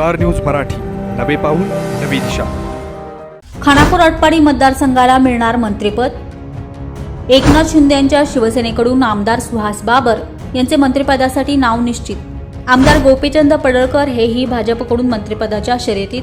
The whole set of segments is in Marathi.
Star news Marathi. नवे पाऊल नवी दिशा. खानापूर अटपाडी मतदारसंघाला मिळणार मंत्रिपद. एकनाथ शिंदे यांच्या शिवसेनेकडून आमदार सुहास बाबर यांचे मंत्रिपदासाठी नाव निश्चित. आमदार गोपीचंद पडळकर हेही भाजपकडून मंत्रिपदाच्या शर्यतीत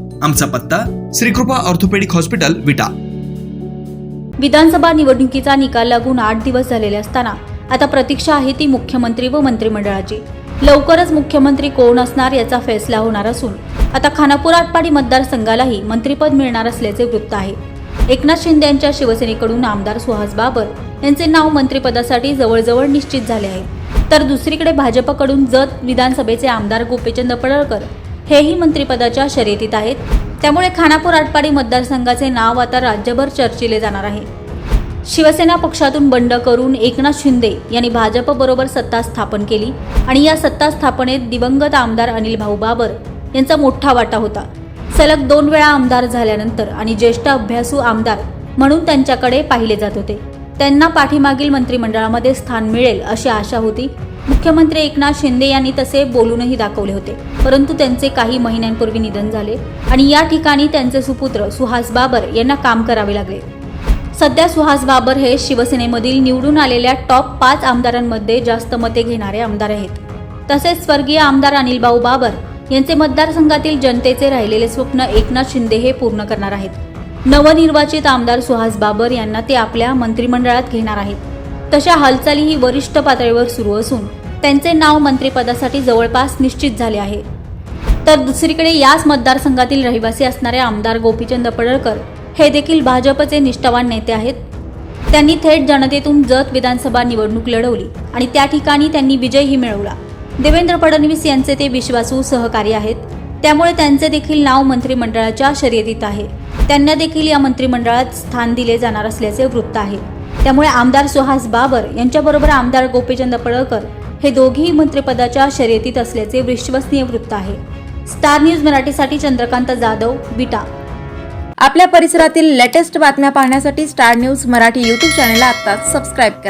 आमचा पत्ता श्रीकृपा ऑर्थोपेडिक हॉस्पिटल विटा. विधानसभा निवडणुकीचा निकाल लागून आठ दिवस झालेले असताना आता प्रतीक्षा आहे ती मुख्यमंत्री व मंत्रिमंडळाची. लवकरच मुख्यमंत्री कोण असणार याचा फैसला होणार असून आता खानापूर आटपाडी मतदारसंघालाही मंत्रिपद मिळणार असल्याचे वृत्त आहे. एकनाथ शिंदे यांच्या शिवसेनेकडून आमदार सुहास बाबर यांचे नाव मंत्रिपदासाठी जवळजवळ निश्चित झाले आहे. तर दुसरीकडे भाजपकडून जत विधानसभेचे आमदार गोपीचंद पडळकर हेही मंत्रिपदाच्या शर्यतीत आहेत. त्यामुळे खानापूर आटपाडी मतदारसंघाचे नाव आता राज्यभर चर्चिले जाणार आहे. शिवसेना पक्षातून बंड करून एकनाथ शिंदे यांनी भाजपबरोबर सत्ता स्थापन केली आणि या सत्ता स्थापनेत दिवंगत आमदार अनिल भाऊ बाबर यांचा मोठा वाटा होता. सलग दोन वेळा आमदार झाल्यानंतर आणि ज्येष्ठ अभ्यासू आमदार म्हणून त्यांच्याकडे पाहिले जात होते. त्यांना पाठीमागील मंत्रिमंडळामध्ये स्थान मिळेल अशी आशा होती. मुख्यमंत्री एकनाथ शिंदे यांनी तसे बोलूनही दाखवले होते. परंतु त्यांचे काही महिन्यांपूर्वी निधन झाले आणि या ठिकाणी त्यांचे सुपुत्र सुहास बाबर यांना काम करावे लागले. सध्या सुहास बाबर हे शिवसेनेमधील निवडून आलेल्या टॉप पाच आमदारांमध्ये जास्त मते घेणारे आमदार आहेत. तसेच स्वर्गीय आमदार अनिलभाऊ बाबर यांचे मतदारसंघातील जनतेचे राहिलेले स्वप्न एकनाथ शिंदे हे पूर्ण करणार आहेत. नवनिर्वाचित आमदार सुहास बाबर यांना ते आपल्या मंत्रिमंडळात घेणार आहेत. तशा हालचालीही वरिष्ठ पातळीवर सुरू असून त्यांचे नाव मंत्रिपदासाठी जवळपास निश्चित झाले आहे. तर दुसरीकडे याच मतदारसंघातील रहिवासी असणारे आमदार गोपीचंद पडळकर हे देखील भाजपचे निष्ठावान नेते आहेत. त्यांनी थेट जनतेतून जत विधानसभा निवडणूक लढवली आणि त्या ठिकाणी त्यांनी विजयही मिळवला. देवेंद्र फडणवीस यांचे ते विश्वासू सहकारी आहेत. त्यामुळे त्यांचे देखील नाव मंत्रिमंडळाच्या शर्यतीत आहे. त्यांना देखील या मंत्रिमंडळात स्थान दिले जाणार असल्याचे वृत्त आहे. त्यामुळे आमदार सुहास बाबर यांच्याबरोबर आमदार गोपीचंद पडळकर हे दोघेही मंत्रिपदाच्या शर्यतीत असल्याचे विश्वसनीय वृत्त आहे. स्टार न्यूज मराठीसाठी चंद्रकांत जाधव विटा आपल्या परिसरातील लेटेस्ट बातम्या पाहण्यासाठी स्टार न्यूज मराठी यूट्यूब चॅनलला आत्ताच सबस्क्राईब करा.